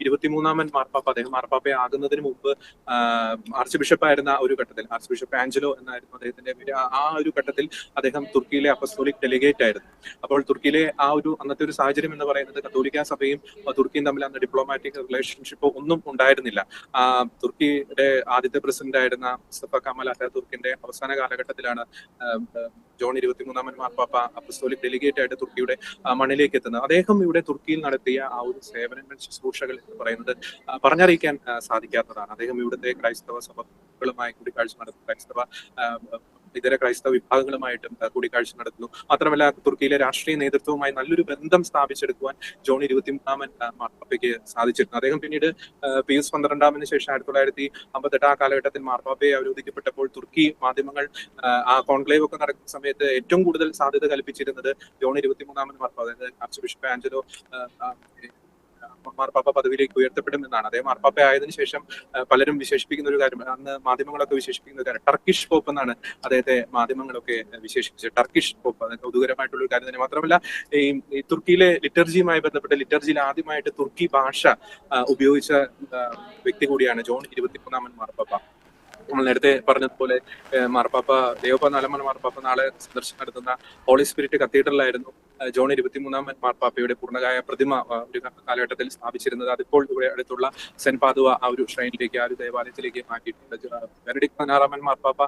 ഇരുപത്തിമൂന്നാമൻ മാർപ്പാപ്പ അദ്ദേഹം മാർപ്പാപ്പ ആകുന്നതിന് മുമ്പ് ആർച്ച് ബിഷപ്പായിരുന്ന ഒരു ഘട്ടത്തിൽ ആർച്ച് ബിഷപ്പ് ആഞ്ചലോ എന്നായിരുന്നു അദ്ദേഹത്തിന്റെ പേര്. ആ- ഒരു ഘട്ടത്തിൽ അദ്ദേഹം തുർക്കിയിലെ അപ്പസ്തോലിക് ഡെലിഗേറ്റ് ആയിരുന്നു. അപ്പോൾ തുർക്കിയിലെ ആ ഒരു അന്നത്തെ ഒരു സാഹചര്യം എന്ന് പറയുന്നത് കത്തോലിക്ക സഭയും തുർക്കിയും തമ്മിൽ അന്ന് ഡിപ്ലോമാറ്റിക് റിലേഷൻഷിപ്പ് ഒന്നും ഉണ്ടായിരുന്നില്ല. തുർക്കിയുടെ ആദ്യത്തെ പ്രസിഡന്റ് ആയിരുന്ന മുസ്തഫ കമൽ അറ്റാതുർക്കിന്റെ അവസാന കാലഘട്ടത്തിലാണ് ജോൺ ഇരുപത്തിമൂന്നാമൻ മാർപ്പാപ്പ അപ്പസ്തോലിക് ഡെലിഗേറ്റ് ആയിട്ട് തുർക്കിയുടെ മണ്ണിലേക്ക് എത്തുന്നത്. അദ്ദേഹം ഇവിടെ തുർക്കിയിൽ നടത്തിയ ആ ഒരു സേവനങ്ങൾ ശുശ്രൂഷകൾ എന്ന് പറയുന്നത് പറഞ്ഞറിയിക്കാൻ സാധിക്കാത്തതാണ്. അദ്ദേഹം ഇവിടുത്തെ ക്രൈസ്തവ സഭകളുമായി കൂടിക്കാഴ്ച നടത്തുന്നു. ക്രൈസ്തവ ഇതര ക്രൈസ്തവ വിഭാഗങ്ങളുമായിട്ടും കൂടിക്കാഴ്ച നടത്തുന്നു. മാത്രമല്ല തുർക്കിയിലെ രാഷ്ട്രീയ നേതൃത്വവുമായി നല്ലൊരു ബന്ധം സ്ഥാപിച്ചെടുക്കുവാൻ ജോൺ ഇരുപത്തിമൂന്നാമൻ മാർപ്പാപ്പയ്ക്ക് സാധിച്ചിരുന്നു. അദ്ദേഹം പിന്നീട് പി എസ് പന്ത്രണ്ടാമിന് ശേഷം ആയിരത്തി തൊള്ളായിരത്തി അമ്പത്തെട്ട് ആ കാലഘട്ടത്തിൽ മാർപ്പാപ്പയെ അവരോധിക്കപ്പെട്ടപ്പോൾ തുർക്കി മാധ്യമങ്ങൾ ആ, കോൺക്ലേവ് ഒക്കെ നടക്കുന്ന സമയത്ത് ഏറ്റവും കൂടുതൽ സാധ്യത കൽപ്പിച്ചിരുന്നത് ജോൺ ഇരുപത്തിമൂന്നാമൻ മാർപ്പാപ്പ അതായത് ആർച്ച് ബിഷപ്പ് ആഞ്ചലോ മാർപ്പാപ്പ പദവിയിലേക്ക് ഉയർത്തപ്പെടും എന്നാണ്. അദ്ദേഹം മാർപ്പാപ്പ ആയതിനു ശേഷം പലരും വിശേഷിപ്പിക്കുന്ന ഒരു കാര്യം അന്ന് മാധ്യമങ്ങളൊക്കെ വിശേഷിപ്പിക്കുന്ന ഒരു കാര്യം ടർക്കിഷ് പോപ്പ് എന്നാണ് അദ്ദേഹത്തെ മാധ്യമങ്ങളൊക്കെ വിശേഷിപ്പിച്ചത്. ടർക്കിഷ് പോപ്പ് അതൊക്കെ കൗതുകരമായിട്ടുള്ള ഒരു കാര്യം തന്നെ മാത്രമല്ല ഈ തുർക്കിയിലെ ലിറ്റർജിയുമായി ബന്ധപ്പെട്ട് ലിറ്റർജിയിൽ ആദ്യമായിട്ട് തുർക്കി ഭാഷ ഉപയോഗിച്ച വ്യക്തി കൂടിയാണ് ജോൺ ഇരുപത്തിമൂന്നാമൻ മാർപ്പാപ്പ. നമ്മൾ നേരത്തെ പറഞ്ഞതുപോലെ മാർപ്പാപ്പ ദേവപ്പ നാലമ്മൻ മാർപ്പാപ്പ നാളെ സന്ദർശനം നടത്തുന്ന ഹോളി സ്പിരിറ്റ് കത്തീഡ്രലായിരുന്നു ജോൺ ഇരുപത്തിമൂന്നാമൻ മാർപ്പാപ്പയുടെ പൂർണകായ പ്രതിമ ഒരു കാലഘട്ടത്തിൽ സ്ഥാപിച്ചിരുന്നത് അതിപ്പോൾ ഇവിടെ അടുത്തുള്ള സെന്റ് പാതുവ ആ ഒരു ഷ്രൈനിലേക്ക് ആ ഒരു ദേവാലയത്തിലേക്ക് മാറ്റിയിട്ടുണ്ട്. ബെനഡിക് പതിനാറാമൻ മാർപ്പാപ്പ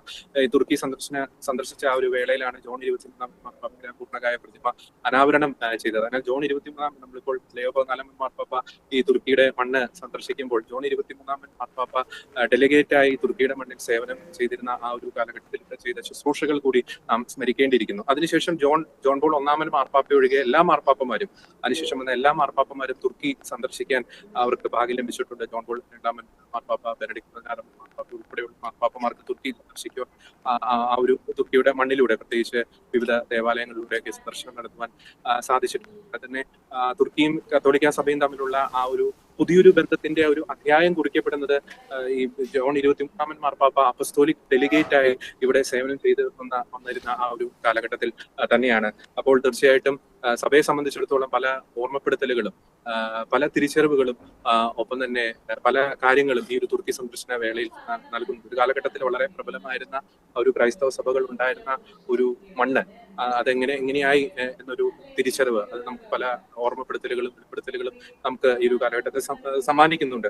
തുർക്കി സന്ദർശന സന്ദർശിച്ച ആ ഒരു വേളയിലാണ് ജോൺ ഇരുപത്തിമൂന്നാമൻ മാർപ്പാപ്പയുടെ പൂർണകായ പ്രതിമ അനാവരണം ചെയ്തത്. അതിനാൽ ജോൺ ഇരുപത്തിമൂന്നാം നമ്മളിപ്പോൾ ലയോ പതിനാലാമൻ മാർപ്പാപ്പ ഈ തുർക്കിയുടെ മണ്ണ് സന്ദർശിക്കുമ്പോൾ ജോൺ ഇരുപത്തിമൂന്നാമൻ മാർപ്പാപ്പ ഡെലിഗേറ്റ് ആയി തുർക്കിയുടെ മണ്ണിൽ സേവനം ചെയ്തിരുന്ന ആ ഒരു കാലഘട്ടത്തിൽ ചെയ്ത ശുശ്രൂഷകൾ കൂടി നാം സ്മരിക്കേണ്ടിയിരിക്കുന്നു. അതിനുശേഷം ജോൺ ജോൺ പോൾ ഒന്നാമൻ മാർപ്പാപ്പ ഒഴികെ എല്ലാ മാർപ്പാപ്പമാരും അതിനുശേഷം വന്ന എല്ലാ മാർപ്പാപ്പമാരും തുർക്കി സന്ദർശിക്കാൻ അവർക്ക് ഭാഗ്യം ലഭിച്ചിട്ടുണ്ട്. ജോൺ ബോൾ രണ്ടാമൻ മാർപ്പാപ്പ ബെനഡിക്ട് പതിനാറാം മാർപ്പാപ്പ ഉൾപ്പെടെയുള്ള മാർപ്പാപ്പമാർക്ക് തുർക്കി സന്ദർശിക്കുവാൻ ആ- ഒരു തുർക്കിയുടെ മണ്ണിലൂടെ പ്രത്യേകിച്ച് വിവിധ ദേവാലയങ്ങളിലൂടെയൊക്കെ സന്ദർശനം നടത്തുവാൻ സാധിച്ചിട്ടുണ്ട്. അതുപോലെ തന്നെ തുർക്കിയും കത്തോലിക്ക സഭയും തമ്മിലുള്ള ആ ഒരു പുതിയൊരു ബന്ധത്തിന്റെ ഒരു അധ്യായം കുറിക്കപ്പെടുന്നത് ഈ ജോൺ ഇരുപത്തി മൂന്നാമൻ മാർപ്പാപ്പ അപ്പസ്തോലിക് ഡെലിഗേറ്റ് ആയി ഇവിടെ സേവനം ചെയ്ത് വന്ന വന്നിരുന്ന ആ ഒരു കാലഘട്ടത്തിൽ തന്നെയാണ്. അപ്പോൾ തീർച്ചയായിട്ടും സഭയെ സംബന്ധിച്ചിടത്തോളം പല ഓർമ്മപ്പെടുത്തലുകളും പല തിരിച്ചറിവുകളും ഒപ്പം തന്നെ പല കാര്യങ്ങളും ഈ ഒരു തുർക്കി സംരക്ഷണ വേളയിൽ നൽകുന്നു ഒരു കാലഘട്ടത്തിൽ വളരെ പ്രബലമായിരുന്ന ഒരു ക്രൈസ്തവ സഭകൾ ഉണ്ടായിരുന്ന ഒരു മണ്ണ് അതെങ്ങനെ എങ്ങനെയായി എന്നൊരു തിരിച്ചറിവ് അത് നമുക്ക് പല ഓർമ്മപ്പെടുത്തലുകളും വെളിപ്പെടുത്തലുകളും നമുക്ക് ഈ ഒരു കാലഘട്ടത്തെ സമ്മാനിക്കുന്നുണ്ട്.